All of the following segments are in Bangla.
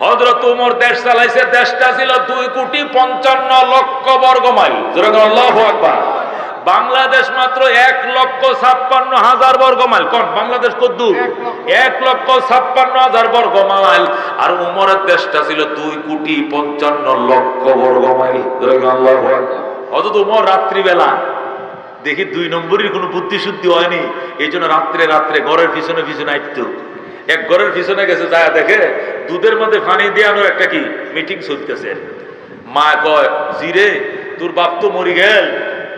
হজরত উমর দেশ চালাইছে দেশটা ছিল দুই কোটি পঞ্চান্ন লক্ষ বর্গ মাইল। বাংলাদেশ মাত্র এক লক্ষ ছাপ্পান্ন হাজার বর্গ মাইল। কোন বাংলাদেশ কদ্দুর এক লক্ষ। ছাপ্পান্ন হাজার বর্গ মাইল। আর উমরের দেশটা ছিল দুই কোটি পঞ্চান্ন লক্ষ বর্গ মাইল। অথচ উমর রাত্রিবেলা দেখি দুই নম্বরের কোনো বুদ্ধি শুদ্ধি হয়নি। এই জন্য রাত্রে রাত্রে ঘরের পিছনে পিছনে আইত। এক ঘরের পিছনে গেছে যা দেখে দুধের মধ্যে পানি দেওয়ানোর একটা কি? মিটিং চলতেছে। মা কয় জিরে তোর বাপ তো মরি গেল,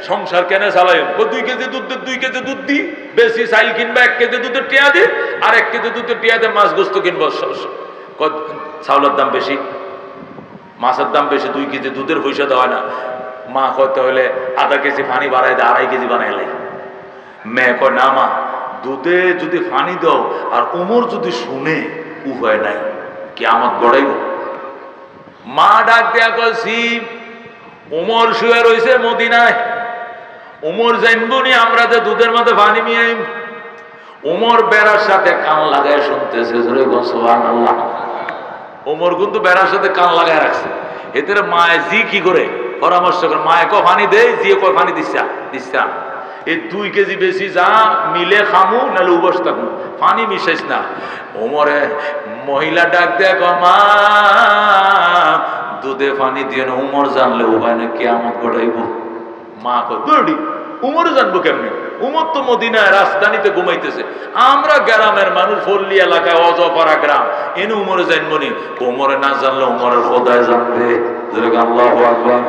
সংসার কেন চালাই ও দুই কেজি দুই কেজি দুধ দি, বেশি কিনবা, এক কেজি দুধের টিয়া দি, আর এক কেজি টিয়া দিয়ে মাছ কিনবো দাম বেশি, মাছের দাম বেশি, দুই কেজি দুধের পয়সা দেওয়া না। মা আধা কেজি পানি বাড়াই দেয় আড়াই কেজি বানাইলে মেয়ে কয়, না মা, দুধে যদি পানি দাও, আর উমর যদি শুনে উভয় নাই। কি গড়াইব। মা ডাক দেয়া কছি উমর শুয়ে রয়েছে মদিনায়। উমর জানব নি আমরা যে দুধের মধ্যে পানি মিয়াই উমর বেড়ার সাথে কান লাগায় শুনতেছে গো কিন্তু বেড়ার সাথে কান লাগায় রাখছে। এতে মায়ে, জি, কি করে? পরামর্শ করে। মায়ে ক পানি দেয় জিয়ে কয়, পানি দিচ্ছা দিচ্ছা এই দুই কেজি বেশি যা মিলে খামু নাহলে উপস থাকু পানি মিশাইস না। ওমরে, মহিলা ডাক দেখ মা, দুধে পানি দিয়ে না, উমর জানলে উপায় না কেমন ঘটাইব। মা দৌড়ি উমরে জানব কেমনি? উমর তো মদিনায় রাজধানীতে ঘুমাইতেছে। আমরা গ্রামের মানুষ, পল্লী এলাকায় অজপাড়া গ্রাম। এনে উমরে জানব নি। উমরে না জানলে উমরের খোদায় জানবে। আল্লাহু আকবার।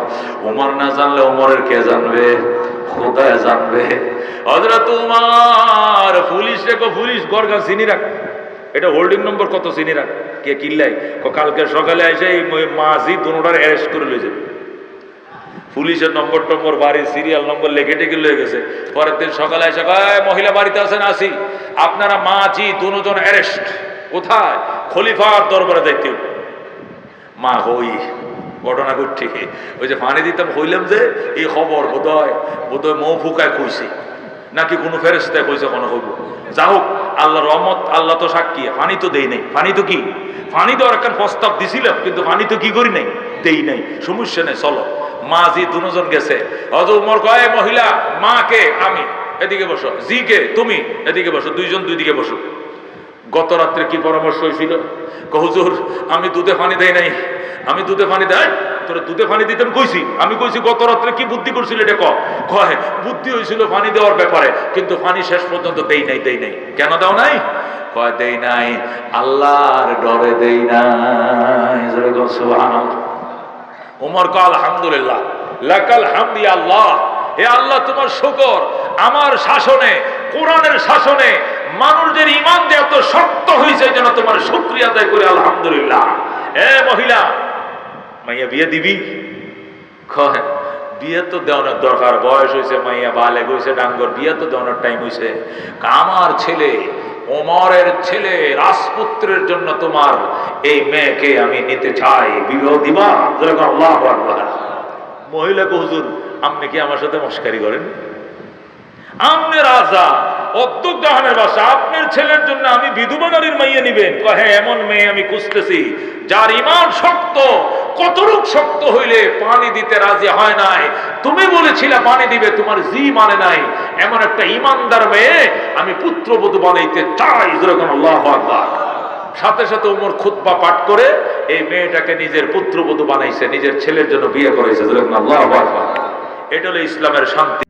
উমর না জানলে উমরের কে জানবে? খোদায় জানবে? হযরত উমর, পুলিশ রেখো, পুলিশ গড়গা চিনি রাখ। এটা হোল্ডিং নম্বর কত চিনি রাখ? কে কিল্লাই? কালকে সকালে এসে এই মাঝি দুটার অ্যারেস্ট করে লয়ে যাবে পুলিশের নম্বর টম্বর বাড়ি সিরিয়াল নম্বর লেগে টেকে লয়ে গেছে। পরের দিন সকালে এসে কয় মহিলা বাড়িতে আছেন, আসি। আপনারা মা জি দুজন অ্যারেস্ট কোথায়? খলিফার দরবারে যাইতে মা, হই ঘটনা ঘটছে ওই যে পানি দিতাম হইলাম যে, এই খবর বোধহয় বোধহয় মৌ ফুকায় কইছে। নাকি কোনো ফেরেস্তায় কইছে কোনো হইব যা হোক, আল্লাহ রহমত, আল্লাহ তো সাক্ষী পানি তো দেই নাই। পানি তো কি? পানি দেওয়ার একটা প্রস্তাব দিছিলাম, কিন্তু পানি তো কি করি নাই? দেই নাই, সমস্যা নেই, চলো। মা জি দুজন গেছে অজ উমর কয় মহিলা মা কে আমি, এদিকে বসো। জি কে তুমি, এদিকে বসো, দুইজন দুই দিকে বসো। গত রাত্রে কি পরামর্শ হয়েছিল ক হুজুর আমি দুধে পানি দেই নাই। আমি দুধে পানি দেয়, তোর দুধে পানি দিতেন কইছি। আমি কইছি, গত রাত্রে কি বুদ্ধি করছিল এটা কয় বুদ্ধি হয়েছিল পানি দেওয়ার ব্যাপারে, কিন্তু পানি শেষ পর্যন্ত দেই নাই দেই নাই। কেন দাও নাই? কয়, দেই নাই, আল্লাহর ডরে দেই নাই। জোরে কও সুবহানাল্লাহ। উমর কা আলহামদুলিল্লাহ। লাকাল হামদি আল্লাহ। হে আল্লাহ, তোমার শুকর, আমার শাসনে, কোরআনের শাসনে, মানুষদের ইমান যে এত শক্ত হয়েছে যেন তোমার শুক্রিয়া আদায় করে, আলহামদুলিল্লাহ। এ মহিলা মাইয়া, বিয়ে দিবি? বিয়ে তো দেওয়ানোর দরকার, বয়স হয়েছে মাইয়া বালে গেছে ডাঙ্গর, বিয়ে তো দেওয়ানোর টাইম হয়েছে। আমার ছেলে, ওমরের ছেলে, রাজপুত্রের জন্য তোমার এই মেয়েকে আমি নিতে চাই। বিবাহ দিবা? আল্লাহ মহিলাকে হুজুর, আপনি কি আমার সাথে মস্কারি করেন? আপনি রাজা অদ্যুগ্রহণের বাসা আপনার আমি বিধবা নারীর মাইয়ে নিবেন। কয়, হ্যাঁ এমন মেয়ে আমি খুঁজতেছি যার ইমান শক্ত। কতরূপ শক্ত হইলে পানি দিতে রাজি হয় নাই? তুমি বলেছিলে পানি দিবে তোমার জি মানে নাই। এমন একটা ইমানদার মেয়ে আমি পুত্রবধূ বানাইতে চাই। যেরকম আল্লাহ সাথে সাথে উমর খুতবা পাঠ করে এই মেয়েটাকে নিজের পুত্রবধূ বানাইছে নিজের ছেলের জন্য বিয়ে করেছে যেরকম আল্লাহ এটা হলো ইসলামের শান্তি।